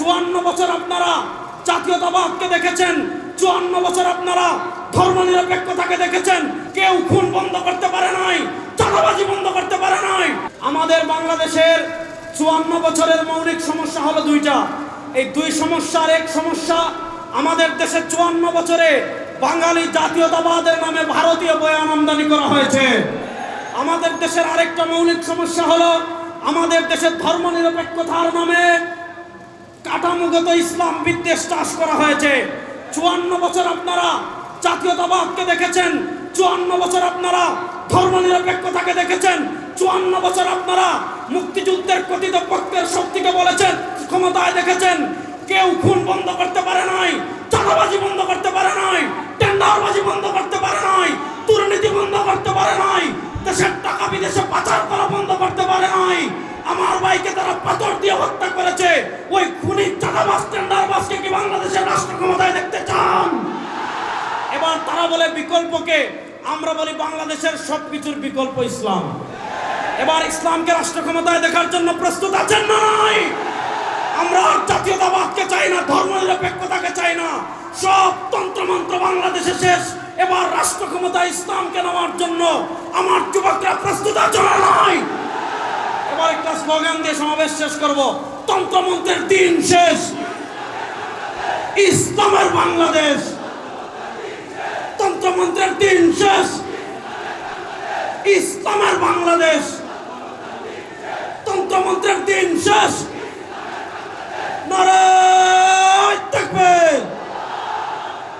চুয়ান্ন বছর আপনারা জাতীয়তাবাদকে দেখেছেন, চুয়ান্ন বছর আপনারা ধর্মনিরপেক্ষতাকে দেখেছেন। কেউ খুন বন্ধ করতে পারে নাই, চাঁদাবাজি বন্ধ করতে পারে নাই। আমাদের বাংলাদেশের চুয়ান্ন বছরের মৌলিক সমস্যা হলো দুইটা। এই দুই সমস্যার এক সমস্যা, আমাদের দেশে চুয়ান্ন বছরে বাঙালি জাতীয়তাবাদের নামে ভারতীয় বয়ান আমদানি করা হয়েছে। আমাদের দেশের আরেকটা মৌলিক সমস্যা হলো, আমাদের দেশের ধর্মনিরপেক্ষতার নামে কাঠামোগত ইসলাম বিদ্বেষ চাষ করা হয়েছে। চুয়ান্ন বছর আপনারা জাতীয়তাবাদকে দেখেছেন, চুয়ান্ন বছর আপনারা ধর্মনিরপেক্ষতাকে দেখেছেন, চুয়ান্ন বছর আপনারা মুক্তিযুদ্ধের কথিত পক্ষের শক্তিকে বলেছেন, ক্ষমতায় দেখেছেন। কেউ খুন বন্ধ করতে পারে নাই, চাঁদাবাজি বন্ধ করতে পারে নাই, টেন্ডারবাজি বন্ধ করতে পারে নাই, দুর্নীতি বন্ধ করতে পারে নাই, দেশের টাকা বিদেশে পাচার করা বন্ধ করতে পারে নাই। আমার ভাইকে তারা পাথর দিয়ে হত্যা করেছে, ওই চাঁদাবাজ টেন্ডারবাজকে কি বাংলাদেশের রাষ্ট্র দেখতে চান? এবার তারা বলে বিকল্পকে, আমরা বলি বাংলাদেশের সবকিছুর বিকল্প ইসলাম। এবার ইসলামকে রাষ্ট্র ক্ষমতায় দেখার জন্য প্রস্তুত আছেন নাই? আমরা আর জাতীয়তাবাদকে চাই না, ধর্মনিরপেক্ষতাকে চাই না। সব তন্ত্রমন্ত্র বাংলাদেশে শেষ। এবার রাষ্ট্র ক্ষমতা ইসলামকে নেওয়ার জন্য আমার যুবকরা প্রস্তুত না নাই? এবার একটা স্লোগান দিয়ে সমাবেশ শেষ করব। তন্ত্রমন্ত্রের দিন শেষ। ইসলামের বাংলাদেশ। তন্ত্রমন্ত্রের দিন শেষ। ইসলামের বাংলাদেশ। তন্ত্রমন্ত্রের দিন শেষ।